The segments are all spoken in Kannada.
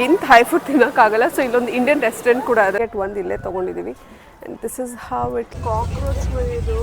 ಇಂಥ ಹೈ ಫುಡ್ ತಿನ್ನೋಕ್ಕಾಗಲ್ಲ ಸೊ ಇಲ್ಲೊಂದು ಇಂಡಿಯನ್ ರೆಸ್ಟೋರೆಂಟ್ ಕೂಡ ಇದೆ ಒಂದು ಇಲ್ಲೇ ತೊಗೊಂಡಿದ್ದೀವಿ and this is how it cockroach ಇದು.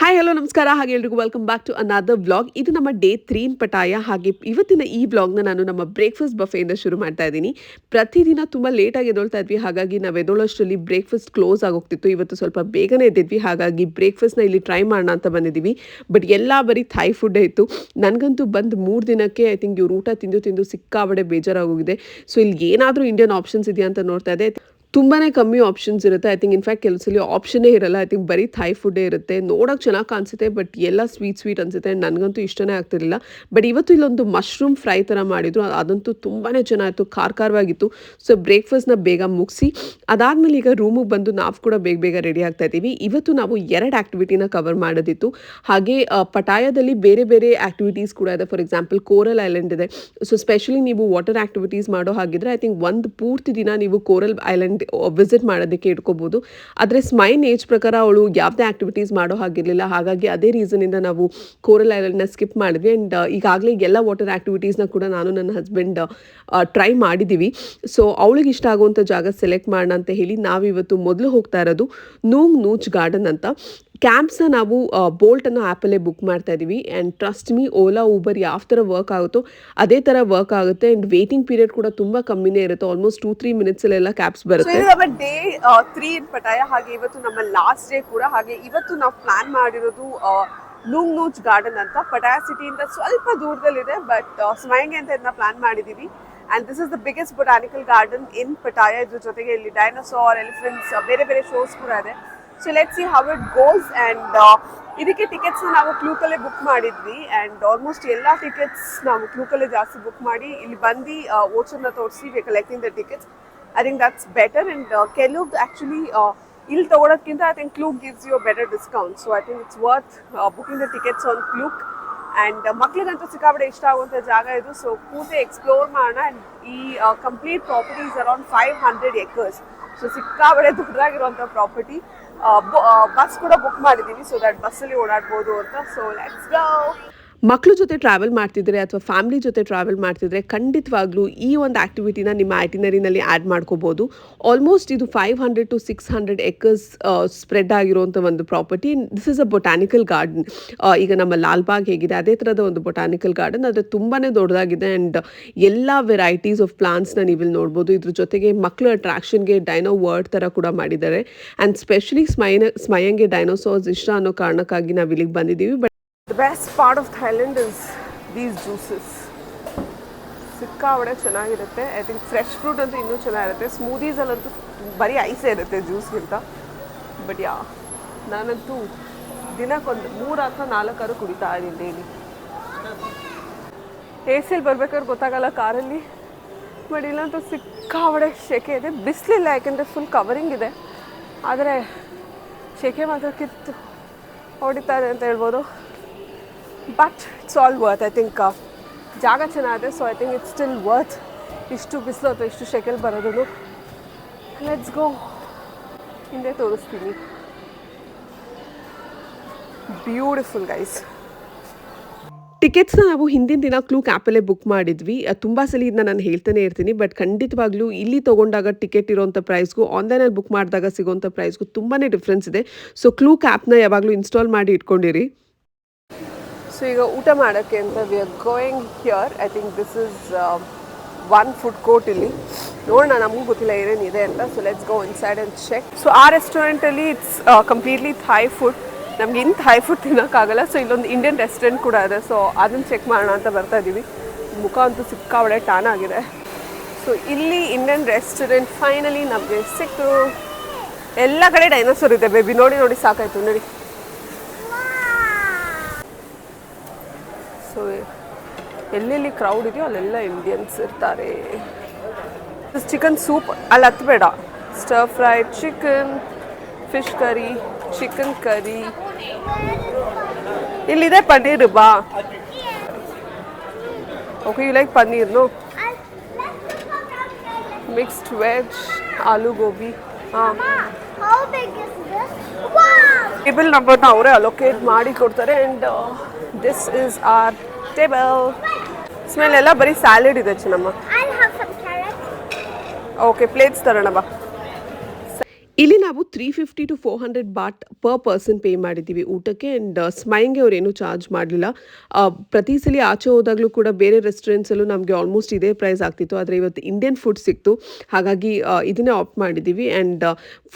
ಹಾಯ್ ಹಲೋ ನಮಸ್ಕಾರ. ಹಾಗೆ ಎಲ್ರಿಗೂ welcome back to another vlog ಇದು ನಮ್ಮ ಡೇ ತ್ರೀನ್ ಪಟಾಯ. ಹಾಗೆ ಇವತ್ತಿನ ಈ ವ್ಲಾಗ್ನ ನಾನು ನಮ್ಮ ಬ್ರೇಕ್ಫಾಸ್ಟ್ ಬಫೆಯಿಂದ ಶುರು ಮಾಡ್ತಾ ಇದ್ದೀನಿ. ಪ್ರತಿದಿನ ತುಂಬ ಲೇಟಾಗಿ ಎದೊಳ್ತಾ ಇದ್ವಿ. ಹಾಗಾಗಿ ನಾವು ಎದೊಳೋಷ್ಟರಲ್ಲಿ ಬ್ರೇಕ್ಫಾಸ್ಟ್ ಕ್ಲೋಸ್ ಆಗೋಗ್ತಿತ್ತು. ಇವತ್ತು ಸ್ವಲ್ಪ ಬೇಗನೆ ಎದ್ದಿದ್ವಿ. ಹಾಗಾಗಿ ಬ್ರೇಕ್ಫಾಸ್ಟ್ನ ಇಲ್ಲಿ ಟ್ರೈ ಮಾಡೋಣ ಅಂತ ಬಂದಿದ್ದೀವಿ. ಬಟ್ ಎಲ್ಲ ಬರೀ ಥೈ ಫುಡ್ಡೇ ಇತ್ತು. ನನಗಂತೂ ಬಂದು ಮೂರು ದಿನಕ್ಕೆ ಐ ಥಿಂಕ್ ಇವ್ರು ಊಟ ತಿಂದು ತಿಂದು ಸಿಕ್ಕಾಬಡೆ ಬೇಜಾರಾಗೋಗಿದೆ. ಸೊ ಇಲ್ಲಿ ಏನಾದರೂ ಇಂಡಿಯನ್ ಆಪ್ಷನ್ಸ್ ಇದೆಯಾ ಅಂತ ನೋಡ್ತಾ ಇದ್ದೆ. ತುಂಬಾ ಕಮ್ಮಿ ಆಪ್ಷನ್ಸ್ ಇರುತ್ತೆ. ಐ ತಿಂಕ್ ಇನ್ಫ್ಯಾಕ್ಟ್ ಕೆಲಸಲ್ಲಿ ಆಪ್ಷನ್ನೇ ಇರಲ್ಲ. ಐ ಥಿಂಕ್ ಬರೀ ಥೈ ಫುಡ್ಡೇ ಇರುತ್ತೆ. ನೋಡೋಕೆ ಚೆನ್ನಾಗಿ ಕಾಣಿಸುತ್ತೆ ಬಟ್ ಎಲ್ಲ ಸ್ವೀಟ್ ಸ್ವೀಟ್ ಅನಿಸುತ್ತೆ. ನನಗಂತೂ ಇಷ್ಟನೇ ಆಗ್ತಿರಲಿಲ್ಲ. ಬಟ್ ಇವತ್ತು ಇಲ್ಲೊಂದು ಮಶ್ರೂಮ್ ಫ್ರೈ ಥರ ಮಾಡಿದ್ರು. ಅದಂತೂ ತುಂಬಾ ಚೆನ್ನಾಗಿತ್ತು ಖಾರ ಖಾರವಾಗಿತ್ತು ಸೊ ಬ್ರೇಕ್ಫಾಸ್ಟ್ನ ಬೇಗ ಮುಗಿಸಿ, ಅದಾದಮೇಲೆ ಈಗ ರೂಮಿಗೆ ಬಂದು ನಾವು ಕೂಡ ಬೇಗ ಬೇಗ ರೆಡಿ ಆಗ್ತಾ ಇದ್ದೀವಿ. ಇವತ್ತು ನಾವು ಎರಡು ಆ್ಯಕ್ಟಿವಿಟಿನ ಕವರ್ ಮಾಡೋದಿತ್ತು. ಹಾಗೆ ಪಟಾಯದಲ್ಲಿ ಬೇರೆ ಬೇರೆ ಆ್ಯಕ್ಟಿವಿಟೀಸ್ ಕೂಡ ಇದೆ. ಫಾರ್ ಎಕ್ಸಾಂಪಲ್ ಕೋರಲ್ ಐಲ್ಯಾಂಡ್ ಇದೆ. ಸೊ ಸ್ಪೆಷಲಿ ನೀವು ವಾಟರ್ ಆ್ಯಕ್ಟಿವಿಟೀಸ್ ಮಾಡೋ ಹಾಗಿದ್ರೆ ಐ ಥಿಂಕ್ ಒಂದು ಪೂರ್ತಿ ದಿನ ನೀವು ಕೋರಲ್ ಐಲ್ಯಾಂಡ್ ವಿಸಿಟ್ ಮಾಡೋದಕ್ಕೆ ಇಟ್ಕೋಬೋದು. ಆದರೆ ಸ್ಮೈನ್ ಏಜ್ ಪ್ರಕಾರ ಅವಳು ಯಾವುದೇ ಆ್ಯಕ್ಟಿವಿಟೀಸ್ ಮಾಡೋ ಹಾಗಿರಲಿಲ್ಲ. ಹಾಗಾಗಿ ಅದೇ ರೀಸನಿಂದ ನಾವು ಕೋರಲ್ ಐಲ್ಯಾಂಡ್ನ ಸ್ಕಿಪ್ ಮಾಡಿದ್ವಿ. ಆ್ಯಂಡ್ ಈಗಾಗಲೇ ಎಲ್ಲ ವಾಟರ್ ಆ್ಯಕ್ಟಿವಿಟೀಸ್ನ ಕೂಡ ನಾನು ನನ್ನ ಹಸ್ಬೆಂಡ್ ಟ್ರೈ ಮಾಡಿದ್ದೀವಿ ಸೊ ಅವಳಿಗೆ ಇಷ್ಟ ಆಗುವಂಥ ಜಾಗ ಸೆಲೆಕ್ಟ್ ಮಾಡೋಣ ಅಂತ ಹೇಳಿ ನಾವಿವತ್ತು ಮೊದಲು ಹೋಗ್ತಾ ಇರೋದು ನೂಂಗ್ ನೂಚ್ ಗಾರ್ಡನ್ ಅಂತ. ಕ್ಯಾಂಪ್ಸ್ನ ನಾವು ಬೋಲ್ಟ್ ಅನ್ನೋ ಆ್ಯಪಲ್ಲೇ ಬುಕ್ ಮಾಡ್ತಾ ಇದ್ದೀವಿ and trust me Ola Uber ಯಾವ ಥರ ವರ್ಕ್ ಆಗುತ್ತೋ ಅದೇ ಥರ ವರ್ಕ್ ಆಗುತ್ತೆ. ಆ್ಯಂಡ್ ವೇಟಿಂಗ್ ಪೀರಿಯಡ್ ಕೂಡ ತುಂಬ ಕಮ್ಮಿನೇ ಇರುತ್ತೆ. ಆಲ್ಮೋಸ್ಟ್ ಟೂ ತ್ರೀ ಮಿನಿಟ್ಸಲ್ಲೆಲ್ಲ ಕ್ಯಾಬ್ಸ್ ಬರುತ್ತೆ. ನಮ್ಮ ಡೇ ತ್ರೀ ಇನ್ ಪಟಾಯ ಹಾಗೆ ಇವತ್ತು ನಮ್ಮ ಲಾಸ್ಟ್ ಡೇ ಕೂಡ. ಹಾಗೆ ಇವತ್ತು ನಾವು ಪ್ಲಾನ್ ಮಾಡಿರೋದು ನೂಂಗ್ ನೂಚ್ ಗಾರ್ಡನ್ ಅಂತ. ಪಟಾಯ ಸಿಟಿಯಿಂದ ಸ್ವಲ್ಪ ದೂರದಲ್ಲಿದೆ ಬಟ್ ಸ್ಮೈಂಗೆ ಅಂತ ಇದನ್ನ ಪ್ಲಾನ್ ಮಾಡಿದ್ದೀವಿ and this is the biggest botanical garden in Pattaya ಇದ್ರ ಜೊತೆಗೆ ಇಲ್ಲಿ ಡೈನೋಸಾರ್ ಎಲಿಫೆಂಟ್ಸ್ ಬೇರೆ ಬೇರೆ ಶೋಸ್ ಕೂಡ ಇದೆ. So let see how it goes and ಇದಕ್ಕೆ ಟಿಕೆಟ್ಸ್ ನಾವು ಕ್ಲೂಕಲ್ಲೇ ಬುಕ್ ಮಾಡಿದ್ವಿ. ಅಂಡ್ ಆಲ್ಮೋಸ್ಟ್ ಎಲ್ಲ ಟಿಕೆಟ್ಸ್ ನಾವು ಕ್ಲೂಕಲ್ಲೇ ಜಾಸ್ತಿ ಬುಕ್ ಮಾಡಿ ಇಲ್ಲಿ ಬಂದು ಓಚರ್ನ ತೋರಿಸಿ we collecting the tickets I think that's better and ಕೆಲವ್ದು actually ಇಲ್ಲಿ ತೊಗೊಳೋದ್ಕಿಂತ I think Klook gives you better discount so I think it's worth booking the tickets on Klook and ಮಕ್ಳಿಗಂತೂ ಸಿಕ್ಕಾಪಡೆ ಇಷ್ಟ ಆಗುವಂಥ ಜಾಗ ಇದು. ಸೊ ಕೂತೆ ಎಕ್ಸ್ಪ್ಲೋರ್ ಮಾಡೋಣ. ಆ್ಯಂಡ್ ಈ complete properties around five hundred acres so ಸಿಕ್ಕಾಬಡೆ ದೊಡ್ಡದಾಗಿರುವಂಥ ಪ್ರಾಪರ್ಟಿ ಬಸ್ ಕೂಡ ಬುಕ್ ಮಾಡಿದ್ದೀವಿ ಸೊ ದಟ್ ಬಸ್ಸಲ್ಲಿ ಓಡಾಡ್ಬೋದು ಅಂತ. ಸೊ ಲೆಟ್ಸ್ ಗೋ ಮಕ್ಕಳ ಜೊತೆ ಟ್ರಾವೆಲ್ ಮಾಡ್ತಿದ್ರೆ ಅಥವಾ ಫ್ಯಾಮಿಲಿ ಜೊತೆ ಟ್ರಾವೆಲ್ ಮಾಡ್ತಿದ್ರೆ ಖಂಡಿತವಾಗ್ಲೂ ಈ ಒಂದು ಆಕ್ಟಿವಿಟಿನ ನಿಮ್ಮ ಐಟಿನರಿನಲ್ಲಿ ಆ್ಯಡ್ ಮಾಡ್ಕೋಬೋದು. ಆಲ್ಮೋಸ್ಟ್ ಇದು five hundred to six hundred acres spread ಆಗಿರುವಂಥ ಒಂದು property this is a botanical garden ಈಗ ನಮ್ಮ ಲಾಲ್ಬಾಗ್ ಹೇಗಿದೆ, ಅದೇ ಥರದ ಒಂದು ಬೊಟಾನಿಕಲ್ ಗಾರ್ಡನ್ ಅದು ತುಂಬಾ ದೊಡ್ಡದಾಗಿದೆ ಆ್ಯಂಡ್ ಎಲ್ಲ ವೆರೈಟೀಸ್ ಆಫ್ ಪ್ಲಾಂಟ್ಸ್ನ ನೀವಿಲ್ಲಿ ನೋಡ್ಬೋದು. ಇದ್ರ ಜೊತೆಗೆ ಮಕ್ಕಳ ಅಟ್ರಾಕ್ಷನ್ಗೆ ಡೈನೋ ವರ್ಡ್ ಥರ ಕೂಡ ಮಾಡಿದ್ದಾರೆ. ಆ್ಯಂಡ್ ಸ್ಪೆಷಲಿ ಸ್ಮೈನ, ಸ್ಮಯಂಗೆ ಡೈನೋಸಾರ್ಸ್ ಇಷ್ಟ ಅನ್ನೋ ಕಾರಣಕ್ಕಾಗಿ ನಾವು ಇಲ್ಲಿಗೆ ಬಂದಿದ್ದೀವಿ. But the best part of Thailand is these juices ಸಿಕ್ಕಾವಡೆ ಚೆನ್ನಾಗಿರುತ್ತೆ. ಐ ಥಿಂಕ್ ಫ್ರೆಶ್ ಫ್ರೂಟ್ ಅಂತೂ ಇನ್ನೂ ಚೆನ್ನಾಗಿರುತ್ತೆ. ಸ್ಮೂದೀಸಲ್ಲಂತೂ ಬರೀ ಐಸೇ ಇರುತ್ತೆ ಜ್ಯೂಸ್ಗಿಂತ ಬಟ್ ಯಾ ನಾನಂತೂ ದಿನಕ್ಕೊಂದು ಮೂರು ಅಥವಾ ನಾಲ್ಕಾರು ಕುಡಿತಾ ಇದ್ದೀನಿ ಡೈಲಿ ಎ ಸಿಯಲ್ಲಿ ಬರ್ಬೇಕಾದ್ರೆ ಗೊತ್ತಾಗಲ್ಲ ಕಾರಲ್ಲಿ. ಬಟ್ ಇಲ್ಲಂತೂ ಸಿಕ್ಕಾವಡೆ ಶೆಕೆ ಇದೆ. ಬಿಸಿಲಿಲ್ಲ, ಯಾಕೆಂದರೆ ಫುಲ್ ಕವರಿಂಗ್ ಇದೆ. ಆದರೆ ಶೆಕೆ ಮಾತ್ರ ಕಿತ್ತು ಹೊಡಿತಾ ಇದೆ ಅಂತ ಹೇಳ್ಬೋದು. But it's all worth I think ಜಾಗ ಚೆನ್ನಾಗಿದೆ so I think it's still worth ಇಷ್ಟು ಬಿಸಿಲು ಅಥವಾ ಇಷ್ಟು ಶೆಕೆಲ್ ಬರೋದು ಲೆಟ್ಸ್ ಗೋ ಹಿಂದೆ ತೋರಿಸ್ತೀನಿ. ಬ್ಯೂಟಿಫುಲ್ ಗೈಸ್ ಟಿಕೆಟ್ಸ್ನ ನಾವು ಹಿಂದಿನ ದಿನ ಕ್ಲೂಕ್ ಆ್ಯಪಲ್ಲೇ ಬುಕ್ ಮಾಡಿದ್ವಿ. ತುಂಬ ಸಲ ಇದನ್ನ ನಾನು ಹೇಳ್ತಾನೆ ಇರ್ತೀನಿ ಬಟ್ ಖಂಡಿತವಾಗ್ಲೂ ಇಲ್ಲಿ ತೊಗೊಂಡಾಗ ಟಿಕೆಟ್ ಇರೋಂಥ ಪ್ರೈಸ್ಗೂ ಆನ್ಲೈನಲ್ಲಿ ಬುಕ್ ಮಾಡಿದಾಗ ಸಿಗೋಂಥ ಪ್ರೈಸ್ಗೂ ತುಂಬಾ ಡಿಫ್ರೆನ್ಸ್ ಇದೆ. ಸೊ ಕ್ಲೂಕ್ ಆ್ಯಪ್ನ ಯಾವಾಗಲೂ ಇನ್ಸ್ಟಾಲ್ ಮಾಡಿ ಇಟ್ಕೊಂಡಿರಿ. ಸೊ ಈಗ ಊಟ ಮಾಡೋಕ್ಕೆ ಅಂತ we are going here I think this is one food court ಇಲ್ಲಿ. ನೋಡೋಣ, ನಮಗೂ ಗೊತ್ತಿಲ್ಲ ಏನೇನಿದೆ ಅಂತ. So let's go inside and check so ಆ ರೆಸ್ಟೋರೆಂಟಲ್ಲಿ ಇಟ್ಸ್ ಕಂಪ್ಲೀಟ್ಲಿ ಥಾಯ್ ಫುಡ್ ನಮ್ಗೆ ಇನ್ನು ಥಾಯ್ ಫುಡ್ ತಿನ್ನೋಕ್ಕಾಗಲ್ಲ. ಸೊ ಇಲ್ಲೊಂದು ಇಂಡಿಯನ್ ರೆಸ್ಟೋರೆಂಟ್ ಕೂಡ ಇದೆ. ಸೊ ಅದನ್ನು ಚೆಕ್ ಮಾಡೋಣ ಅಂತ ಬರ್ತಾ ಇದ್ದೀವಿ ಮುಖ ಅಂತೂ ಸಿಕ್ಕಾಬಡೆ ಟಾನ್ ಆಗಿದೆ. ಸೊ ಇಲ್ಲಿ ಇಂಡಿಯನ್ ರೆಸ್ಟೋರೆಂಟ್ ಫೈನಲಿ ನಮಗೆ ಸಿಕ್ತು. ಎಲ್ಲ ಕಡೆ ಡೈನೋಸರ್ ಇದೆ ಬೇಬಿ ನೋಡಿ ನೋಡಿ, ಸಾಕಾಯ್ತು. ನೋಡಿ. ಸೊ ಎಲ್ಲೆಲ್ಲಿ ಕ್ರೌಡ್ ಇದೆಯೋ ಅಲ್ಲೆಲ್ಲ ಇಂಡಿಯನ್ಸ್ ಇರ್ತಾರೆ. ಚಿಕನ್ ಸೂಪ್ ಅಲ್ಲಿ ಹತ್ತಬೇಡ stir fried chicken fish curry chicken curry ಇಲ್ಲಿದೆ ಪನ್ನೀರ್ ಬಾ. ಓಕೆ ಯು ಲೈಕ್ ಪನ್ನೀರ್ನು ಮಿಕ್ಸ್ಡ್ ವೆಜ್ ಆಲೂ ಗೋಬಿ. ಹಾಂ! ಟೇಬಲ್ ನಂಬರ್ನ ಅವರೇ ಅಲೋಕೇಟ್ ಮಾಡಿ ಕೊಡ್ತಾರೆ and this is our table smell ಎಲ್ಲ ಬರೀ ಸ್ಯಾಲೆಡ್ ಇದೆ Chennamma. I'll have some carrots. Okay plates ತರೋಣ ಬಾ. ಇಲ್ಲಿ ನಾವು three fifty to four hundred baht per person pay ಮಾಡಿದ್ದೀವಿ ಊಟಕ್ಕೆ ಆ್ಯಂಡ್ ಸ್ಮೈಂಗೆ ಅವರೇನು ಚಾರ್ಜ್ ಮಾಡಲಿಲ್ಲ. ಪ್ರತಿ ಸಲ ಆಚೆ ಹೋದಾಗಲೂ ಕೂಡ ಬೇರೆ ರೆಸ್ಟೋರೆಂಟ್ಸಲ್ಲೂ ನಮಗೆ ಆಲ್ಮೋಸ್ಟ್ ಇದೇ ಪ್ರೈಸ್ ಆಗ್ತಿತ್ತು. ಆದರೆ ಇವತ್ತು ಇಂಡಿಯನ್ ಫುಡ್ ಸಿಕ್ತು. ಹಾಗಾಗಿ ಇದನ್ನೇ ಆಪ್ಟ್ ಮಾಡಿದ್ದೀವಿ ಆ್ಯಂಡ್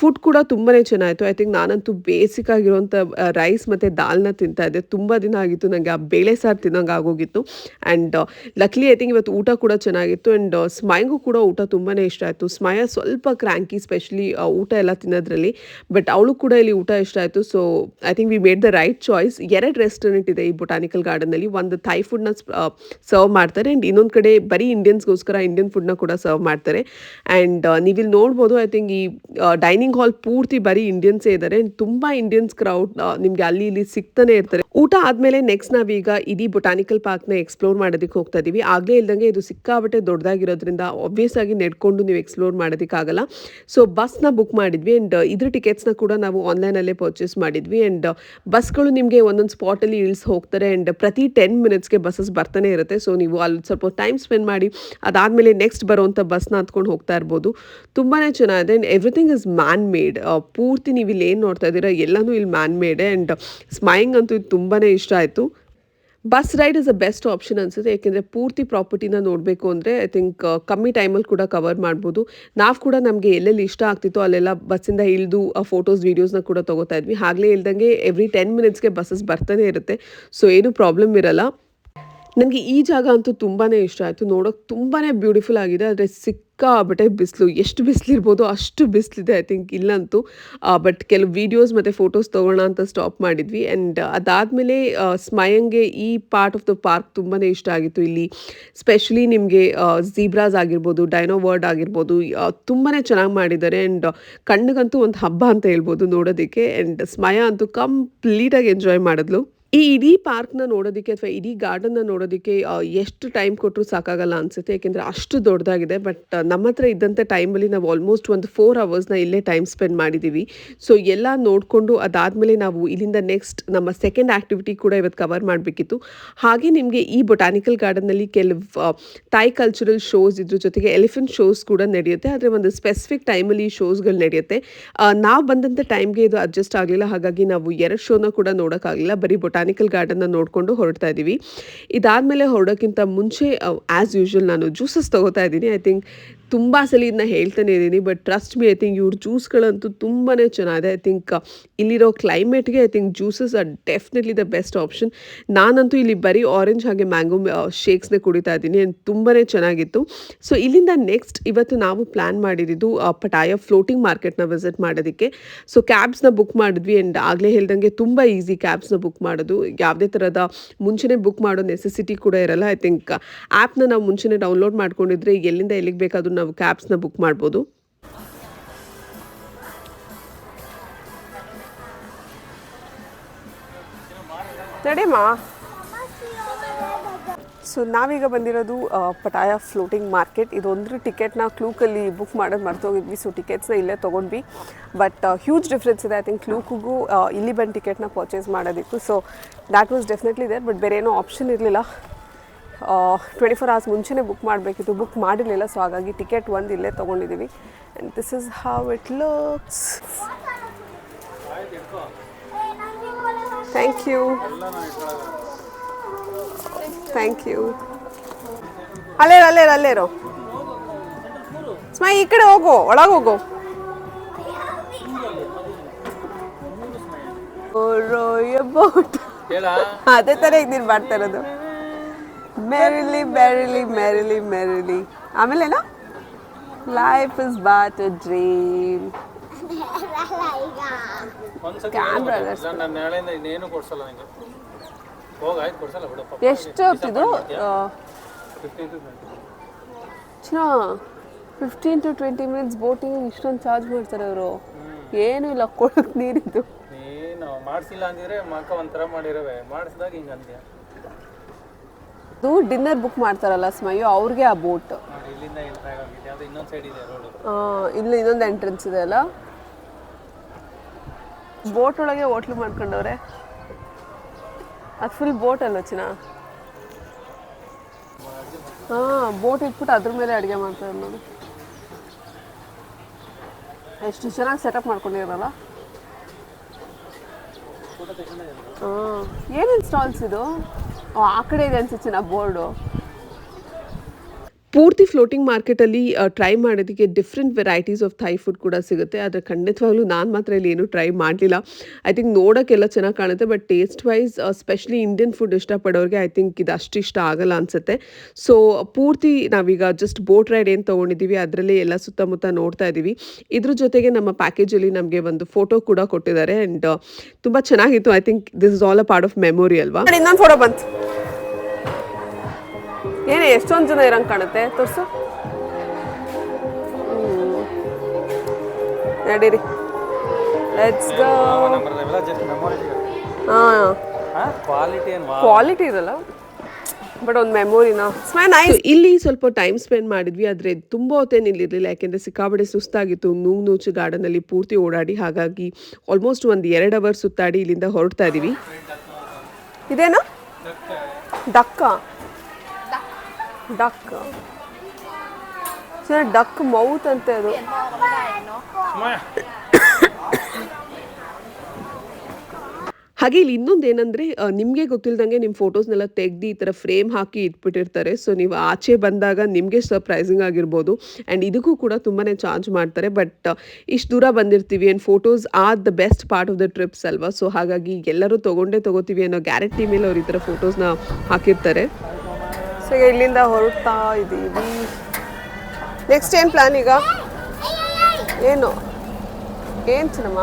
ಫುಡ್ ಕೂಡ ತುಂಬಾ ಚೆನ್ನಾಯಿತು. ಐ ಥಿಂಕ್ ನಾನಂತೂ ಬೇಸಿಕ್ ಆಗಿರುವಂಥ ರೈಸ್ ಮತ್ತು ದಾಲ್ನ ತಿಂತಾ ಇದ್ದೆ. ತುಂಬ ದಿನ ಆಗಿತ್ತು. ನನಗೆ ಆ ಬೇಳೆ ಸಾರು ತಿನ್ನೋಂಗೆ ಆಗೋಗಿತ್ತು. ಆ್ಯಂಡ್ ಲಕ್ಲಿ ಐ ಥಿಂಕ್ ಇವತ್ತು ಊಟ ಕೂಡ ಚೆನ್ನಾಗಿತ್ತು. ಆ್ಯಂಡ್ ಸ್ಮೈಂಗು ಕೂಡ ಊಟ ತುಂಬಾ ಇಷ್ಟ ಆಯಿತು. ಸ್ಮಯ ಸ್ವಲ್ಪ ಕ್ರ್ಯಾಂಕಿ ಸ್ಪೆಷಲಿ ಊಟ ಎಲ್ಲ ತಿನ್ನೋದ್ರಲ್ಲಿ. ಬಟ್ ಅವಳು ಕೂಡ ಇಲ್ಲಿ ಊಟ ಇಷ್ಟ ಆಯಿತು. So I think we made the right choice ಎರಡು ರೆಸ್ಟೋರೆಂಟ್ ಇದೆ ಈ ಬೊಟಾನಿಕಲ್ ಗಾರ್ಡನಲ್ಲಿ ಒಂದು ಥೈ ಫುಡ್ನ ಸರ್ವ್ ಮಾಡ್ತಾರೆ ಆ್ಯಂಡ್ ಇನ್ನೊಂದು ಕಡೆ ಬರೀ ಇಂಡಿಯನ್ಸ್ಗೋಸ್ಕರ ಇಂಡಿಯನ್ ಫುಡ್ನ ಕೂಡ ಸರ್ವ್ ಮಾಡ್ತಾರೆ. ಆ್ಯಂಡ್ ನೀವಿಲ್ಲಿ ನೋಡ್ಬೋದು ಐ ಥಿಂಕ್ ಈ ಡೈನಿಂಗ್ ಹಾಲ್ ಪೂರ್ತಿ ಬರೀ ಇಂಡಿಯನ್ಸೇ ಇದ್ದಾರೆ ತುಂಬ ಇಂಡಿಯನ್ಸ್ ಕ್ರೌಡ್ ನಿಮಗೆ ಅಲ್ಲಿ ಇಲ್ಲಿ ಸಿಗ್ತಾನೆ ಇರ್ತಾರೆ. ಊಟ ಆದಮೇಲೆ ನೆಕ್ಸ್ಟ್ ನಾವೀಗ ಇಡೀ ಬೊಟಾನಿಕಲ್ ಪಾರ್ಕ್ನ ಎಕ್ಸ್ಪ್ಲೋರ್ ಮಾಡೋದಕ್ಕೆ ಹೋಗ್ತಾ ಇದ್ದೀವಿ ಆಗಲೇ ಇಲ್ದಂಗೆ ಇದು ಸಿಕ್ಕಾಬಟ್ಟೆ ದೊಡ್ಡದಾಗಿರೋದ್ರಿಂದ ಆಬ್ವಿಯಸ್ ಆಗಿ ನೆಡ್ಕೊಂಡು ನೀವು ಎಕ್ಸ್ಪ್ಲೋರ್ ಮಾಡೋದಕ್ಕಾಗಲ್ಲ. ಸೊ ಬಸ್ನ ಬುಕ್ ಮಾಡಿದ್ವಿ. ಆ್ಯಂಡ್ ಇದ್ರ ಟಿಕೆಟ್ಸ್ನ ಕೂಡ ನಾವು ಆನ್ಲೈನಲ್ಲೇ ಪರ್ಚೇಸ್ ಮಾಡಿದ್ವಿ. ಆ್ಯಂಡ್ ಬಸ್ಗಳು ನಿಮಗೆ ಒಂದೊಂದು ಸ್ಪಾಟಲ್ಲಿ ಇಳಿಸ್ ಹೋಗ್ತಾರೆ. ಆ್ಯಂಡ್ ಪ್ರತಿ ಟೆನ್ ಮಿನಿಟ್ಸ್ಗೆ ಬಸ್ಸಸ್ ಬರ್ತಾನೆ ಇರುತ್ತೆ. ಸೊ ನೀವು ಅಲ್ಲಿ ಸ್ವಲ್ಪ ಟೈಮ್ ಸ್ಪೆಂಡ್ ಮಾಡಿ, ಅದಾದಮೇಲೆ ನೆಕ್ಸ್ಟ್ ಬರುವಂಥ ಬಸ್ನ ಹತ್ಕೊಂಡು ಹೋಗ್ತಾ ಇರ್ಬೋದು. ತುಂಬಾ ಚೆನ್ನಾಗಿದೆ. And everything is man made ಪೂರ್ತಿ ನೀವು ಇಲ್ಲಿ ಏನು ನೋಡ್ತಾ ಇದ್ದೀರಾ? ಎಲ್ಲನೂ ಇಲ್ಲಿ ಮ್ಯಾನ್ ಮೇಡ್ ಆ್ಯಂಡ್ ಸ್ಮೈಂಗ್ ಅಂತೂ ಇದು ತುಂಬಾ ಇಷ್ಟ ಆಯಿತು. Bus ride is a best option ಅನಿಸುತ್ತೆ, ಯಾಕೆಂದರೆ ಪೂರ್ತಿ ಪ್ರಾಪರ್ಟಿನ ನೋಡಬೇಕು ಅಂದರೆ ಐ ಥಿಂಕ್ ಕಮ್ಮಿ ಟೈಮಲ್ಲಿ ಕೂಡ ಕವರ್ ಮಾಡ್ಬೋದು. ನಾವು ಕೂಡ ನಮಗೆ ಎಲ್ಲೆಲ್ಲಿ ಇಷ್ಟ ಆಗ್ತಿತ್ತು ಅಲ್ಲೆಲ್ಲ ಬಸ್ಸಿಂದ ಇಳಿದು ಆ ಫೋಟೋಸ್ ವೀಡಿಯೋಸ್ನ ಕೂಡ ತೊಗೋತಾ ಇದ್ವಿ. ಆಗಲೇ ಇಲ್ದಂಗೆ ಎವ್ರಿ ಟೆನ್ ಮಿನಿಟ್ಸ್ಗೆ ಬಸ್ಸಸ್ ಬರ್ತಾನೆ ಇರುತ್ತೆ. ಸೊ ಏನು ಪ್ರಾಬ್ಲಮ್ ಇರಲ್ಲ. ನನಗೆ ಈ ಜಾಗ ಅಂತೂ ತುಂಬಾ ಇಷ್ಟ ಆಯಿತು. ನೋಡೋಕೆ ತುಂಬಾ ಬ್ಯೂಟಿಫುಲ್ ಆಗಿದೆ. ಆದರೆ ಸಿಕ್ಕಾಬಟ್ಟೆ ಬಿಸಿಲು. ಎಷ್ಟು ಬಿಸಿಲಿರ್ಬೋದು ಅಷ್ಟು ಬಿಸಿಲಿದೆ ಐ ಥಿಂಕ್ ಇಲ್ಲಂತೂ. ಬಟ್ ಕೆಲವು ವೀಡಿಯೋಸ್ ಮತ್ತು ಫೋಟೋಸ್ ತೊಗೋಣ ಅಂತ ಸ್ಟಾಪ್ ಮಾಡಿದ್ವಿ. ಆ್ಯಂಡ್ ಅದಾದಮೇಲೆ ಸ್ಮಯಂಗೆ ಈ ಪಾರ್ಟ್ ಆಫ್ ದ ಪಾರ್ಕ್ ತುಂಬಾ ಇಷ್ಟ ಆಗಿತ್ತು ಇಲ್ಲಿ. ಸ್ಪೆಷಲಿ ನಿಮಗೆ ಝೀಬ್ರಾಸ್ ಆಗಿರ್ಬೋದು ಡೈನೋ ವರ್ಡ್ ಆಗಿರ್ಬೋದು ತುಂಬಾ ಚೆನ್ನಾಗಿ ಮಾಡಿದ್ದಾರೆ. ಆ್ಯಂಡ್ ಕಣ್ಣಿಗಂತೂ ಒಂದು ಹಬ್ಬ ಅಂತ ಹೇಳ್ಬೋದು ನೋಡೋದಕ್ಕೆ. ಆ್ಯಂಡ್ ಸ್ಮಯ ಅಂತೂ ಕಂಪ್ಲೀಟಾಗಿ ಎಂಜಾಯ್ ಮಾಡಿದ್ಲು. ಈ ಇಡೀ ಪಾರ್ಕ್ನ ನೋಡೋದಕ್ಕೆ ಅಥವಾ ಇಡೀ ಗಾರ್ಡನ್ನ ನೋಡೋದಕ್ಕೆ ಎಷ್ಟು ಟೈಮ್ ಕೊಟ್ಟರು ಸಾಕಾಗಲ್ಲ ಅನಿಸುತ್ತೆ. ಯಾಕೆಂದರೆ ಅಷ್ಟು ದೊಡ್ಡದಾಗಿದೆ. ಬಟ್ ನಮ್ಮ ಹತ್ರ ಇದ್ದಂಥ ಟೈಮಲ್ಲಿ ನಾವು ಆಲ್ಮೋಸ್ಟ್ ಒಂದು ಫೋರ್ ಅವರ್ಸ್ನ ಇಲ್ಲೇ ಟೈಮ್ ಸ್ಪೆಂಡ್ ಮಾಡಿದ್ದೀವಿ ಸೊ, ಎಲ್ಲ ನೋಡಿಕೊಂಡು ಅದಾದಮೇಲೆ ನಾವು ಇಲ್ಲಿಂದ ನೆಕ್ಸ್ಟ್ ನಮ್ಮ ಸೆಕೆಂಡ್ ಆ್ಯಕ್ಟಿವಿಟಿ ಕೂಡ ಇವತ್ತು ಕವರ್ ಮಾಡಬೇಕಿತ್ತು. ಹಾಗೆ ನಿಮಗೆ ಈ ಬೊಟಾನಿಕಲ್ ಗಾರ್ಡನ್ನಲ್ಲಿ ಕೆಲವು ಥಾಯ್ ಕಲ್ಚರಲ್ ಶೋಸ್ ಇದ್ರ ಜೊತೆಗೆ ಎಲಿಫೆಂಟ್ ಶೋಸ್ ಕೂಡ ನಡೆಯುತ್ತೆ. ಆದರೆ ಒಂದು ಸ್ಪೆಸಿಫಿಕ್ ಟೈಮಲ್ಲಿ ಶೋಸ್ಗಳು ನಡೆಯುತ್ತೆ. ನಾವು ಬಂದಂಥ ಟೈಮ್ಗೆ ಇದು ಅಡ್ಜಸ್ಟ್ ಆಗಲಿಲ್ಲ. ಹಾಗಾಗಿ ನಾವು ಎರಡು ಶೋನ ಕೂಡ ನೋಡೋಕ್ಕಾಗಲಿಲ್ಲ. ಬರೀ ಬೊಟಾನಿಕಲ್ ಗಾರ್ಡನ್ನ ನೋಡಿಕೊಂಡು ಹೊರಡ್ತಾ ಇದ್ದೀವಿ ಇದಾದಮೇಲೆ ಹೊರಡೋಕ್ಕಿಂತ ಮುಂಚೆ ಆ್ಯಸ್ ಯೂಶ್ವಲ್ ನಾನು ಜ್ಯೂಸಸ್ ತೊಗೋತಾ ಇದ್ದೀನಿ ಐ ಥಿಂಕ್ ತುಂಬ ಸಲ ಇದನ್ನ ಹೇಳ್ತಾನೆ ಇದ್ದೀನಿ but trust me I think ಇವ್ರ ಜ್ಯೂಸ್ಗಳಂತೂ ತುಂಬಾ ಚೆನ್ನಾಗಿದೆ. ಐ ಥಿಂಕ್ ಇಲ್ಲಿರೋ ಕ್ಲೈಮೇಟ್ಗೆ I think juices are definitely the best option ನಾನಂತೂ ಇಲ್ಲಿ ಬರೀ ಆರೆಂಜ್ ಹಾಗೆ ಮ್ಯಾಂಗೋ ಶೇಕ್ಸ್ನೇ ಕುಡಿತಾ ಇದ್ದೀನಿ ಆ್ಯಂಡ್ ತುಂಬಾ ಚೆನ್ನಾಗಿತ್ತು. ಸೊ ಇಲ್ಲಿಂದ ನೆಕ್ಸ್ಟ್ ಇವತ್ತು ನಾವು ಪ್ಲ್ಯಾನ್ ಮಾಡಿದ್ದು ಪಟಾಯ ಫ್ಲೋಟಿಂಗ್ ಮಾರ್ಕೆಟ್ನ ವಿಸಿಟ್ ಮಾಡೋದಕ್ಕೆ. ಸೊ ಕ್ಯಾಬ್ಸ್ನ ಬುಕ್ ಮಾಡಿದ್ವಿ ಆ್ಯಂಡ್ ಆಗಲೇ ಹೇಳ್ದಂಗೆ ತುಂಬ ಈಸಿ ಕ್ಯಾಬ್ಸ್ನ ಬುಕ್ ಮಾಡೋದು. ಯಾವುದೇ ಥರದ ಮುಂಚೆನೇ ಬುಕ್ ಮಾಡೋ ನೆಸೆಸಿಟಿ ಕೂಡ ಇರಲ್ಲ. ಐ ಥಿಂಕ್ ಆ್ಯಪ್ನ ನಾವು ಮುಂಚೆನೇ ಡೌನ್ಲೋಡ್ ಮಾಡ್ಕೊಂಡಿದ್ರೆ ಎಲ್ಲಿಂದ ಎಲ್ಲಿಗೆ ಬೇಕಾದರೂ ನಾವು ಕ್ಯಾಬ್ಸ್ನ ಬುಕ್ ಮಾಡ್ಬೋದು. ನಡೆಯಮ್ಮ ಸೊ ನಾವೀಗ ಬಂದಿರೋದು ಪಟಾಯ ಫ್ಲೋಟಿಂಗ್ ಮಾರ್ಕೆಟ್ ಇದೊಂದು ಟಿಕೆಟ್ನ ಕ್ಲೂಕಲ್ಲಿ ಬುಕ್ ಮಾಡೋದು ಮರ್ತೋಗಿದ್ವಿ ಸೊ ಟಿಕೆಟ್ಸ್ನ ಇಲ್ಲೇ ತೊಗೊಂಡ್ವಿ. ಬಟ್ ಹ್ಯೂಜ್ ಡಿಫ್ರೆನ್ಸ್ ಇದೆ. ಐ ಥಿಂಕ್ ಕ್ಲೂಕಿಗೂ ಇಲ್ಲಿ ಬಂದು ಟಿಕೆಟ್ನ ಪರ್ಚೇಸ್ ಮಾಡೋದಿತ್ತು. So that was definitely there but ಬೇರೆ ಏನೋ ಆಪ್ಷನ್ ಇರಲಿಲ್ಲ. ಟ್ವೆಂಟಿ ಫೋರ್ ಅವರ್ಸ್ ಮುಂಚೆನೇ ಬುಕ್ ಮಾಡಬೇಕಿತ್ತು. ಬುಕ್ ಮಾಡಿರಲಿಲ್ಲ ಸೊ ಹಾಗಾಗಿ ಟಿಕೆಟ್ ಒಂದು ಇಲ್ಲೇ ತೊಗೊಂಡಿದ್ದೀವಿ and this is how it looks thank you thank you ಅಲ್ಲೇ ಅಲ್ಲೇ ಅಲ್ಲೇರು ಸ್ಮೈ ಈ ಕಡೆ ಹೋಗು ಒಳಗೆ ಹೋಗು. ಅದೇ ಥರ ಈಗ ನೀನು ಮಾಡ್ತಾ ಇರೋದು. Merrily merrily merrily merrily ಆಮೇಲೆನಾ life is but a dream ಎಷ್ಟು ಹೊತ್ತಿದು twenty fifteen to twenty minutes boating ಇಷ್ಟೊಂದು ಚಾರ್ಜ್ ಮಾಡ್ತಾರೆ ಅವರು. ಏನೂ ಇಲ್ಲ ಕೊಡೋಕೆ ನೀರಿದ್ದು. ನೀನು ಮಾಡಿಸಿಲ್ಲ ಅಂದಿದ್ರೆ ಮಕ್ಕ ಒಂಥರ ಮಾಡಿರವೆ. ಮಾಡಿಸಿದಾಗ ಹಿಂಗೆ ಅಂದ್ಯ? ಇದು ಡಿನ್ನರ್ ಬುಕ್ ಮಾಡ್ತಾರಲ್ಲ ಸ್ಮಯು ಅವ್ರಿಗೆ ಆ ಬೋಟ್. ಇಲ್ಲಿ ಇನ್ನೊಂದು ಎಂಟ್ರೆನ್ಸ್ ಇದೆ ಅಲ್ಲ? ಬೋಟ್ ಒಳಗೆ ಹೋಟ್ಲು ಮಾಡ್ಕೊಂಡವ್ರೆ. ಅದು ಫುಲ್ ಬೋಟ್ ಅಲ್ಲ ಚಿನ್ನ? ಹಾಂ ಬೋಟ್ ಇಟ್ಬಿಟ್ಟು ಅದ್ರ ಮೇಲೆ ಅಡುಗೆ ಮಾಡ್ತಾರೆ ನೋಡಿ. ಎಷ್ಟು ಚೆನ್ನಾಗಿ ಸೆಟಪ್ ಮಾಡ್ಕೊಂಡಿರಲ್ಲ. ಹಾಂ ಏನೇನು ಸ್ಟಾಲ್ಸ್ ಇದು? ಓ, ಆ ಕಡೆ ಇದೆ ಅನ್ಸುತ್ತೆ ನಾ ಬೋರ್ಡು ಪೂರ್ತಿ ಫ್ಲೋಟಿಂಗ್ ಮಾರ್ಕೆಟಲ್ಲಿ ಟ್ರೈ ಮಾಡೋದಕ್ಕೆ different varieties of Thai food ಕೂಡ ಸಿಗುತ್ತೆ. ಆದರೆ ಖಂಡಿತವಾಗ್ಲೂ ನಾನು ಮಾತ್ರ ಇಲ್ಲಿ ಏನು ಟ್ರೈ ಮಾಡಲಿಲ್ಲ. ಐ ಥಿಂಕ್ ನೋಡೋಕ್ಕೆಲ್ಲ ಚೆನ್ನಾಗಿ ಕಾಣುತ್ತೆ but taste wise specially Indian food ಇಷ್ಟಪಡೋರಿಗೆ I think ಇದು ಅಷ್ಟು ಇಷ್ಟ ಆಗಲ್ಲ ಅನಿಸುತ್ತೆ. ಸೊ ಪೂರ್ತಿ ನಾವೀಗ ಜಸ್ಟ್ ಬೋಟ್ ರೈಡ್ ಏನು ತೊಗೊಂಡಿದ್ದೀವಿ ಅದರಲ್ಲೇ ಎಲ್ಲ ಸುತ್ತಮುತ್ತ ನೋಡ್ತಾ ಇದ್ದೀವಿ ಇದ್ರ ಜೊತೆಗೆ ನಮ್ಮ ಪ್ಯಾಕೇಜಲ್ಲಿ ನಮಗೆ ಒಂದು ಫೋಟೋ ಕೂಡ ಕೊಟ್ಟಿದ್ದಾರೆ. ಆ್ಯಂಡ್ ತುಂಬ ಚೆನ್ನಾಗಿತ್ತು. I think this is all a part of memory ಅಲ್ವಾ? ಇನ್ನೊಂದು ಫೋಟೋ ಬಂತು. ಏನೇ ಎಷ್ಟೊಂದು ಜನ ಇರಂಗೆ ಕಾಣುತ್ತೆ? ತೋರ್ಸು. ನಡೀರಿ. ಲೆಟ್ಸ್ ಗೋ ಹಾಂ. ಕ್ವಾಲಿಟಿ ಇರಲ್ಲ. ಬಟ್ ಒಂದು ಮೆಮೊರಿನ ಇಲ್ಲಿ ಸ್ವಲ್ಪ ಟೈಮ್ ಸ್ಪೆಂಡ್ ಮಾಡಿದ್ವಿ ಆದರೆ ತುಂಬ ಹೊತ್ತೇನು ಇಲ್ಲಿರಲಿಲ್ಲ. ಯಾಕೆಂದರೆ ಸಿಕ್ಕಾಬಡೆ ಸುಸ್ತಾಗಿತ್ತು. ನೂವು ನೂಚು ಗಾರ್ಡನಲ್ಲಿ ಪೂರ್ತಿ ಓಡಾಡಿ ಹಾಗಾಗಿ ಆಲ್ಮೋಸ್ಟ್ ಒಂದು ಎರಡು ಅವರ್ ಸುತ್ತಾಡಿ ಇಲ್ಲಿಂದ ಹೊರಡ್ತಾ ಇದ್ದೀವಿ ಇದೇನಾ? ಡಕ್ಕ. ಡಕ್ ಸರ್ ಡಕ್ ಮೌತ್ ಅಂತೆ ಅದು. ಹಾಗೆ ಇಲ್ಲಿ ಇನ್ನೊಂದು ಏನಂದರೆ ನಿಮಗೆ ಗೊತ್ತಿಲ್ದಂಗೆ ನಿಮ್ಮ ಫೋಟೋಸ್ನೆಲ್ಲ ತೆಗ್ದು ಈ ಥರ ಫ್ರೇಮ್ ಹಾಕಿ ಇಟ್ಬಿಟ್ಟಿರ್ತಾರೆ. ಸೊ ನೀವು ಆಚೆ ಬಂದಾಗ ನಿಮಗೆ ಸರ್ಪ್ರೈಸಿಂಗ್ ಆಗಿರ್ಬೋದು. ಆ್ಯಂಡ್ ಇದಕ್ಕೂ ಕೂಡ ತುಂಬಾ ಚಾರ್ಜ್ ಮಾಡ್ತಾರೆ. ಬಟ್ ಇಷ್ಟು ದೂರ ಬಂದಿರ್ತೀವಿ and photos are the best part of the trips ಅಲ್ವಾ? ಸೊ ಹಾಗಾಗಿ ಎಲ್ಲರೂ ತಗೊಂಡೇ ತಗೋತೀವಿ ಅನ್ನೋ ಗ್ಯಾರಂಟಿ ಮೇಲೆ ಅವ್ರು ಈ ಥರ ಫೋಟೋಸ್ನ ಹಾಕಿರ್ತಾರೆ. ಸೊ ಈಗ ಇಲ್ಲಿಂದ ಹೊರಡ್ತಾ ಇದ್ದೀವಿ ನೆಕ್ಸ್ಟ್ ಏನು ಪ್ಲ್ಯಾನ್ ಈಗ? ಏನು? ಏನು ಚಿನ್ನಮ್ಮ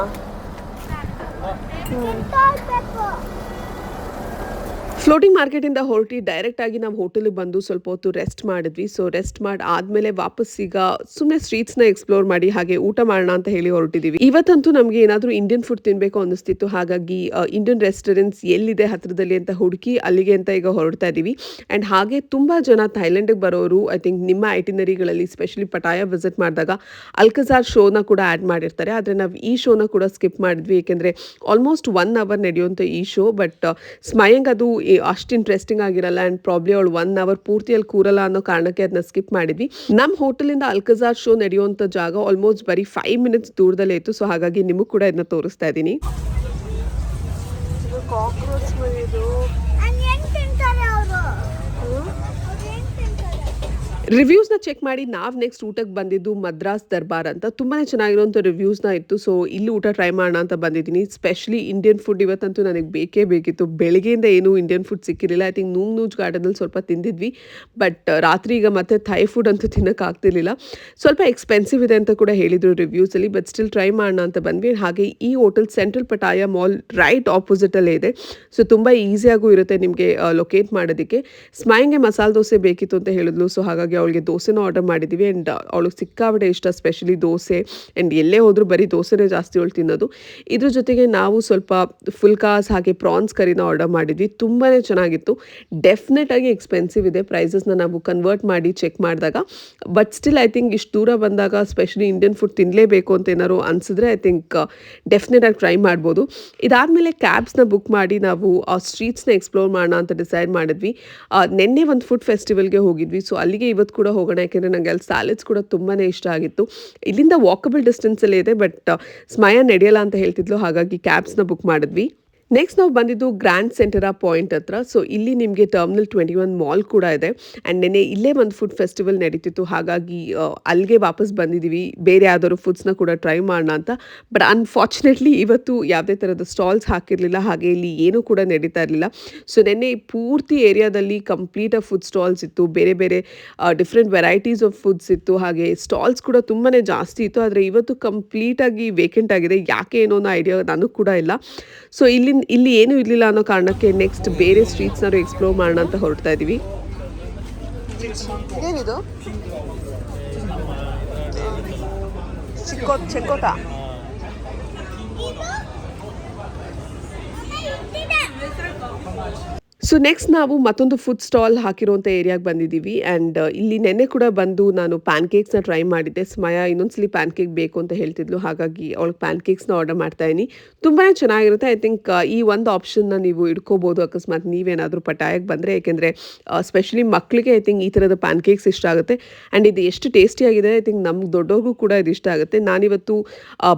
ಫ್ಲೋಟಿಂಗ್ ಮಾರ್ಕೆಟಿಂದ ಹೊರಟಿ ಡೈರೆಕ್ಟ್ ಆಗಿ ನಾವು ಹೋಟೆಲಿಗೆ ಬಂದು ಸ್ವಲ್ಪ ಹೊತ್ತು ರೆಸ್ಟ್ ಮಾಡಿದ್ವಿ. ಸೊ ರೆಸ್ಟ್ ಮಾಡಿ ಆದ್ಮೇಲೆ ವಾಪಸ್ ಈಗ ಸುಮ್ಮನೆ ಸ್ಟ್ರೀಟ್ಸ್ನ ಎಕ್ಸ್ಪ್ಲೋರ್ ಮಾಡಿ, ಹಾಗೆ ಊಟ ಮಾಡೋಣ ಅಂತ ಹೇಳಿ ಹೊರಟಿದ್ದೀವಿ ಇವತ್ತಂತೂ ನಮಗೆ ಏನಾದರೂ ಇಂಡಿಯನ್ ಫುಡ್ ತಿನ್ನಬೇಕು ಅನ್ನಿಸ್ತಿತ್ತು. ಹಾಗಾಗಿ ಇಂಡಿಯನ್ ರೆಸ್ಟೋರೆಂಟ್ಸ್ ಎಲ್ಲಿದೆ ಹತ್ತಿರದಲ್ಲಿ ಅಂತ ಹುಡುಕಿ ಅಲ್ಲಿಗೆ ಅಂತ ಈಗ ಹೊರಡ್ತಾ ಇದ್ದೀವಿ ಆ್ಯಂಡ್ ಹಾಗೆ ತುಂಬ ಜನ ಥೈಲ್ಯಾಂಡಿಗೆ ಬರೋರು ಐ ಥಿಂಕ್ ನಿಮ್ಮ ಐಟಿನರಿಗಳಲ್ಲಿ ಸ್ಪೆಷಲಿ ಪಟಾಯ ವಿಸಿಟ್ ಮಾಡಿದಾಗ ಅಲ್ಕಜಾರ್ ಶೋನ ಕೂಡ ಆ್ಯಡ್ ಮಾಡಿರ್ತಾರೆ. ಆದರೆ ನಾವು ಈ ಶೋನ ಕೂಡ ಸ್ಕಿಪ್ ಮಾಡಿದ್ವಿ. ಏಕೆಂದರೆ ಆಲ್ಮೋಸ್ಟ್ ಒನ್ ಅವರ್ ನಡೆಯುವಂಥ ಈ ಶೋ ಬಟ್ ಸ್ಮಯಂಗ್ ಅದು ಅಷ್ಟು ಇಂಟ್ರೆಸ್ಟಿಂಗ್ ಆಗಿರಲ್ಲ ಆ್ಯಂಡ್ ಪ್ರಾಬ್ಲಿ ಅವಳು ಒನ್ ಅವರ್ ಪೂರ್ತಿಯಲ್ಲಿ ಕೂರಲ್ಲ ಅನ್ನೋ ಕಾರಣಕ್ಕೆ ಅದನ್ನ ಸ್ಕಿಪ್ ಮಾಡಿದ್ವಿ. ನಮ್ಮ ಹೋಟೆಲಿಂದ ಅಲ್ಕಜಾರ್ ಶೋ ನಡೆಯುವಂಥ ಜಾಗ ಆಲ್ಮೋಸ್ಟ್ ಬರೀ ಫೈವ್ ಮಿನಿಟ್ಸ್ ದೂರದಲ್ಲೇ ಇತ್ತು ಸೊ ಹಾಗಾಗಿ ನಿಮಗೂ ಕೂಡ ಇದನ್ನ ತೋರಿಸ್ತಾ ಇದ್ದೀನಿ And ಹೆಂಗ್ ತಿಂತಾರೆ ಅವರು ಹೆಂಗ್ ತಿಂತಾರೆ ರಿವ್ಯೂಸ್ನ ಚೆಕ್ ಮಾಡಿ ನಾವು ನೆಕ್ಸ್ಟ್ ಊಟಕ್ಕೆ ಬಂದಿದ್ದು ಮದ್ರಾಸ್ ದರ್ಬಾರ್ ಅಂತ. ತುಂಬಾ ಚೆನ್ನಾಗಿರುವಂಥ ರಿವ್ಯೂಸ್ನ ಇತ್ತು. ಸೊ ಇಲ್ಲಿ ಊಟ ಟ್ರೈ ಮಾಡೋಣ ಅಂತ ಬಂದಿದ್ದೀನಿ. ಸ್ಪೆಷಲಿ ಇಂಡಿಯನ್ ಫುಡ್ ಇವತ್ತಂತೂ ನನಗೆ ಬೇಕೇ ಬೇಕಿತ್ತು. ಬೆಳಗ್ಗೆಯಿಂದ ಏನೂ ಇಂಡಿಯನ್ ಫುಡ್ ಸಿಕ್ಕಿರಲಿಲ್ಲ. ಐ ಥಿಂಕ್ ನೂಂಗ್ ನೂಜ್ ಗಾರ್ಡನಲ್ಲಿ ಸ್ವಲ್ಪ ತಿಂದಿದ್ವಿ. ಬಟ್ ರಾತ್ರಿ ಈಗ ಮತ್ತೆ ಥೈ ಫುಡ್ ಅಂತೂ ತಿನ್ನೋಕ್ಕಾಗ್ತಿರ್ಲಿಲ್ಲ ಸ್ವಲ್ಪ ಎಕ್ಸ್ಪೆನ್ಸಿವ್ ಇದೆ ಅಂತ ಕೂಡ ಹೇಳಿದರು ರಿವ್ಯೂಸಲ್ಲಿ ಬಟ್ ಸ್ಟಿಲ್ ಟ್ರೈ ಮಾಡೋಣ ಅಂತ ಬಂದ್ವಿ. ಹಾಗೆ ಈ hotel Central Pattaya mall right ಆಪೋಸಿಟಲ್ಲೇ ಇದೆ. ಸೊ ತುಂಬ ಈಸಿಯಾಗೂ ಇರುತ್ತೆ ನಿಮಗೆ ಲೊಕೇಟ್ ಮಾಡೋದಕ್ಕೆ. ಸ್ಮೈಂಗೆ ಮಸಾಲೆ ದೋಸೆ ಬೇಕಿತ್ತು ಅಂತ ಹೇಳಿದ್ಲು. ಸೊ ಹಾಗಾಗಿ ಅವಳಿಗೆ ದೋಸೆನೂ ಆರ್ಡರ್ ಮಾಡಿದ್ದೀವಿ ಆ್ಯಂಡ್ ಅವಳಿಗೆ ಸಿಕ್ಕಾಬಿಟ್ಟೆ ಇಷ್ಟ ಸ್ಪೆಷಲಿ ದೋಸೆ ಆ್ಯಂಡ್ ಎಲ್ಲೇ ಹೋದರೂ ಬರೀ ದೋಸೆನೇ ಜಾಸ್ತಿ ಅವಳು ತಿನ್ನೋದು. ಇದ್ರ ಜೊತೆಗೆ ನಾವು ಸ್ವಲ್ಪ ಫುಲ್ಕಾಸ್ ಹಾಗೆ ಪ್ರಾನ್ಸ್ ಕರಿನ ಆರ್ಡರ್ ಮಾಡಿದ್ವಿ ತುಂಬಾ ಚೆನ್ನಾಗಿತ್ತು. ಡೆಫಿನೆಟ್ ಆಗಿ ಎಕ್ಸ್ಪೆನ್ಸಿವ್ ಇದೆ ಪ್ರೈಸಸ್ನ ನಾವು ಕನ್ವರ್ಟ್ ಮಾಡಿ ಚೆಕ್ ಮಾಡಿದಾಗ. ಬಟ್ ಸ್ಟಿಲ್ ಐ ಥಿಂಕ್ ಇಷ್ಟು ದೂರ ಬಂದಾಗ ಸ್ಪೆಷಲಿ ಇಂಡಿಯನ್ ಫುಡ್ ತಿನ್ನಲೇಬೇಕು ಅಂತ ಏನಾದ್ರು ಅನಿಸಿದ್ರೆ ಐ ಥಿಂಕ್ ಡೆಫಿನೆಟ್ ಆಗಿ ಟ್ರೈ ಮಾಡ್ಬೋದು. ಇದಾದಮೇಲೆ ಕ್ಯಾಬ್ಸ್ನ ಬುಕ್ ಮಾಡಿ ನಾವು, ಆ ಸ್ಟ್ರೀಟ್ಸ್ನ ಎಕ್ಸ್ಪ್ಲೋರ್ ಮಾಡೋಣ ಅಂತ ಡಿಸೈಡ್ ಮಾಡಿದ್ವಿ. ನೆನ್ನೆ ಒಂದು ಫುಡ್ ಫೆಸ್ಟಿವಲ್ಗೆ ಹೋಗಿದ್ವಿ. ಸೊ ಅಲ್ಲಿಗೆ ಇವತ್ತು ಕೂಡ ಹೋಗೋಣ, ಯಾಕೆಂದರೆ ನನಗೆ ಅಲ್ಲಿ ಸ್ಯಾಲೆಡ್ಸ್ ಕೂಡ ತುಂಬಾ ಇಷ್ಟ ಆಗಿತ್ತು. ಇಲ್ಲಿಂದ ವಾಕಬಲ್ ಡಿಸ್ಟೆನ್ಸಲ್ಲೇ ಇದೆ ಬಟ್ ಸ್ಮಯ ನಡೆಯಲ್ಲ ಅಂತ ಹೇಳ್ತಿದ್ಲು, ಹಾಗಾಗಿ ಕ್ಯಾಬ್ಸ್ನ ಬುಕ್ ಮಾಡಿದ್ವಿ. ನೆಕ್ಸ್ಟ್ ನಾವು ಬಂದಿದ್ದು ಗ್ರ್ಯಾಂಡ್ ಸೆಂಟರ ಪಾಯಿಂಟ್ ಹತ್ರ. ಸೊ ಇಲ್ಲಿ ನಿಮಗೆ ಟರ್ಮಿನಲ್ ಟ್ವೆಂಟಿ ಒನ್ ಮಾಲ್ ಕೂಡ ಇದೆ. ಆ್ಯಂಡ್ ನೆನ್ನೆ ಇಲ್ಲೇ ಒಂದು ಫುಡ್ ಫೆಸ್ಟಿವಲ್ ನಡೀತಿತ್ತು. ಹಾಗಾಗಿ ಅಲ್ಲಿಗೆ ವಾಪಸ್ ಬಂದಿದ್ದೀವಿ ಬೇರೆ ಯಾವ್ದಾದ್ರು ಫುಡ್ಸ್ನ ಕೂಡ ಟ್ರೈ ಮಾಡೋಣ ಅಂತ. ಬಟ್ ಅನ್ಫಾರ್ಚುನೇಟ್ಲಿ ಇವತ್ತು ಯಾವುದೇ ಥರದ ಸ್ಟಾಲ್ಸ್ ಹಾಕಿರಲಿಲ್ಲ. ಹಾಗೆ ಇಲ್ಲಿ ಏನೂ ಕೂಡ ನಡೀತಾ ಇರಲಿಲ್ಲ. ಸೊ ನೆನ್ನೆ ಪೂರ್ತಿ ಏರಿಯಾದಲ್ಲಿ ಕಂಪ್ಲೀಟಾಗಿ ಫುಡ್ ಸ್ಟಾಲ್ಸ್ ಇತ್ತು. ಬೇರೆ ಬೇರೆ ಡಿಫ್ರೆಂಟ್ ವೆರೈಟೀಸ್ ಆಫ್ ಫುಡ್ಸ್ ಇತ್ತು. ಹಾಗೆ ಸ್ಟಾಲ್ಸ್ ಕೂಡ ತುಂಬಾ ಜಾಸ್ತಿ ಇತ್ತು. ಆದರೆ ಇವತ್ತು ಕಂಪ್ಲೀಟಾಗಿ ವೇಕೆಂಟ್ ಆಗಿದೆ. ಯಾಕೆ ಏನೋ ಅನ್ನೋ ಐಡಿಯಾ ನನಗೆ ಕೂಡ ಇಲ್ಲ. ಸೊ ಇಲ್ಲಿ ಇಲ್ಲಿ ಏನೂ ಇರಲಿಲ್ಲ ಅನ್ನೋ ಕಾರಣಕ್ಕೆ ನೆಕ್ಸ್ಟ್ ಬೇರೆ ಸ್ಟ್ರೀಟ್ಸ್ನಾದ್ರು ಎಕ್ಸ್ಪ್ಲೋರ್ ಮಾಡೋಣ ಅಂತ ಹೊರಡ್ತಾ ಇದ್ದೀವಿ ಏನಿದು? ಸೊ ನೆಕ್ಸ್ಟ್ ನಾವು ಮತ್ತೊಂದು ಫುಡ್ ಸ್ಟಾಲ್ ಹಾಕಿರುವಂಥ ಏರಿಯಾಗೆ ಬಂದಿದ್ದೀವಿ. ಆ್ಯಂಡ್ ಇಲ್ಲಿ ನೆನ್ನೆ ಕೂಡ ಬಂದು ನಾನು ಪ್ಯಾನ್ ಕೇಕ್ಸ್ನ ಟ್ರೈ ಮಾಡಿದ್ದೆ. ಸ್ಮಯ ಇನ್ನೊಂದ್ಸಲಿ ಪ್ಯಾನ್ ಕೇಕ್ ಬೇಕು ಅಂತ ಹೇಳ್ತಿದ್ಲು. ಹಾಗಾಗಿ ಅವಳಿಗೆ ಪ್ಯಾನ್ ಕೇಕ್ಸ್ನ ಆರ್ಡರ್ ಮಾಡ್ತಾ ಇದೀನಿ ತುಂಬಾ ಚೆನ್ನಾಗಿರುತ್ತೆ. ಐ ಥಿಂಕ್ ಈ ಒಂದು ಆಪ್ಷನ್ನ ನೀವು ಇಟ್ಕೋಬೋದು ಅಕಸ್ಮಾತ್ ನೀವೇನಾದರೂ ಪಟಾಯಕ್ಕೆ ಬಂದರೆ. ಏಕೆಂದರೆ ಸ್ಪೆಷಲಿ ಮಕ್ಕಳಿಗೆ ಐ ಥಿಂಕ್ ಈ ಥರದ ಪ್ಯಾನ್ ಕೇಕ್ಸ್ ಇಷ್ಟ ಆಗುತ್ತೆ. ಆ್ಯಂಡ್ ಇದು ಎಷ್ಟು ಟೇಸ್ಟಿಯಾಗಿದೆ ಐ ಥಿಂಕ್ ನಮ್ಗೆ ದೊಡ್ಡವ್ರಿಗೂ ಕೂಡ ಇದು ಇಷ್ಟ ಆಗುತ್ತೆ. ನಾನಿವತ್ತು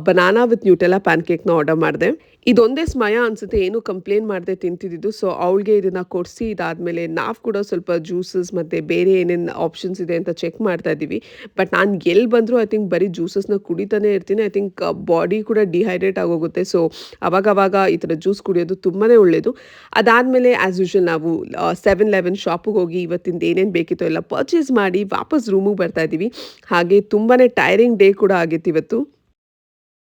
ಬನಾನಾ ವಿತ್ ನ್ಯೂಟೆಲ್ಲ ಪ್ಯಾನ್ ಕೇಕ್ನ ಆರ್ಡರ್ ಮಾಡಿದೆ. ಇದೊಂದೇ ಸ್ಮಯ ಅನ್ಸುತ್ತೆ, ಏನು ಕಂಪ್ಲೇಂಟ್ ಮಾಡದೆ ತಿಂತಿದ್ದು ಸೊ ಅವಳಿಗೆ ಇದನ್ನ ಕೊಡಿಸಿ ಇದಾದ್ಮೇಲೆ ನಾವು ಕೂಡ ಸ್ವಲ್ಪ ಜ್ಯೂಸಸ್ ಮತ್ತು ಬೇರೆ ಏನೇನು ಆಪ್ಷನ್ಸ್ ಇದೆ ಅಂತ ಚೆಕ್ ಮಾಡ್ತಾ ಇದ್ದೀವಿ. ಬಟ್ ನಾನು ಎಲ್ಲಿ ಬಂದರೂ ಐ ಥಿಂಕ್ ಬರೀ ಜ್ಯೂಸಸ್ನ ಕುಡಿತಾನೆ ಇರ್ತೀನಿ. ಐ ಥಿಂಕ್ ಬಾಡಿ ಕೂಡ ಡಿಹೈಡ್ರೇಟ್ ಆಗೋಗುತ್ತೆ. ಸೊ ಅವಾಗವಾಗ ಅವಾಗ ಈ ಥರ ಜ್ಯೂಸ್ ಕುಡಿಯೋದು ತುಂಬಾ ಒಳ್ಳೆಯದು ಅದಾದಮೇಲೆ ಆ್ಯಸ್ ಯೂಶಲ್ ನಾವು ಸೆವೆನ್ ಲೆವೆನ್ ಶಾಪಿಗೆ ಹೋಗಿ ಇವತ್ತಿಂದ ಏನೇನು ಬೇಕಿತ್ತೋ ಎಲ್ಲ ಪರ್ಚೇಸ್ ಮಾಡಿ ವಾಪಸ್ ರೂಮಿಗೆ ಬರ್ತಾ ಇದ್ದೀವಿ. ಹಾಗೆ ತುಂಬಾ ಟೈರಿಂಗ್ ಡೇ ಕೂಡ ಆಗಿತ್ತು ಇವತ್ತು.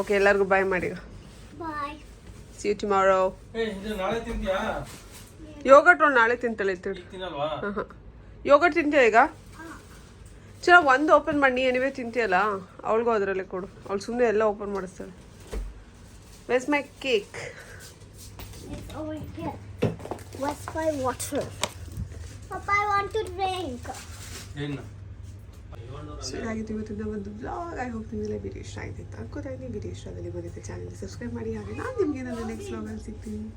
ಓಕೆ ಎಲ್ಲರಿಗೂ ಬಾಯ್ ಮಾಡಿ Bye. See you tomorrow yogurt ಒಂದು ನಾಳೆ ತಿಂತಾಳೆ ತಿಳಿ ಹಾಂ ಹಾಂ. ಯೋಗಟ್ ತಿಂತೀಯ ಈಗ? ಚಲೋ ಒಂದು ಓಪನ್ ಮಾಡಿ ಎನಿವೇ ತಿಂತೀಯಲ್ಲ? ಅವಳಿಗೂ ಅದರಲ್ಲೇ ಕೊಡು. ಅವಳು ಸುಮ್ಮನೆ ಎಲ್ಲ open ಮಾಡಿಸ್ತಾಳೆ. Where's my cake It's over here. What's my water? Papa, I want to drink. So ಇದಾಗಿತ್ತು ಇವತ್ತಿನ ಒಂದು ಬ್ಲಾಗ್ ಐ ಹೋಪ್ ನಿಮಗೆಲ್ಲ ವಿಡಿಯೋ ಇಷ್ಟ ಆಗಿದೆ ಅಂತ ಅನ್ಕೋತಾ ಇದ್ದೀನಿ. ವಿಡಿಯೋ ಇಷ್ಟ ಆದಲ್ಲಿ ಬಂದಿದ್ದೆ ಚಾನಲ್ ಸಬ್ಸ್ಕ್ರೈಬ್ ಮಾಡಿ. ಹಾಗೆ ನಾನು ನಿಮಗೆ ನನ್ನ ನೆಕ್ಸ್ಟ್ ಬ್ಲಾಗಲ್ಲಿ ಸಿಗ್ತೀನಿ.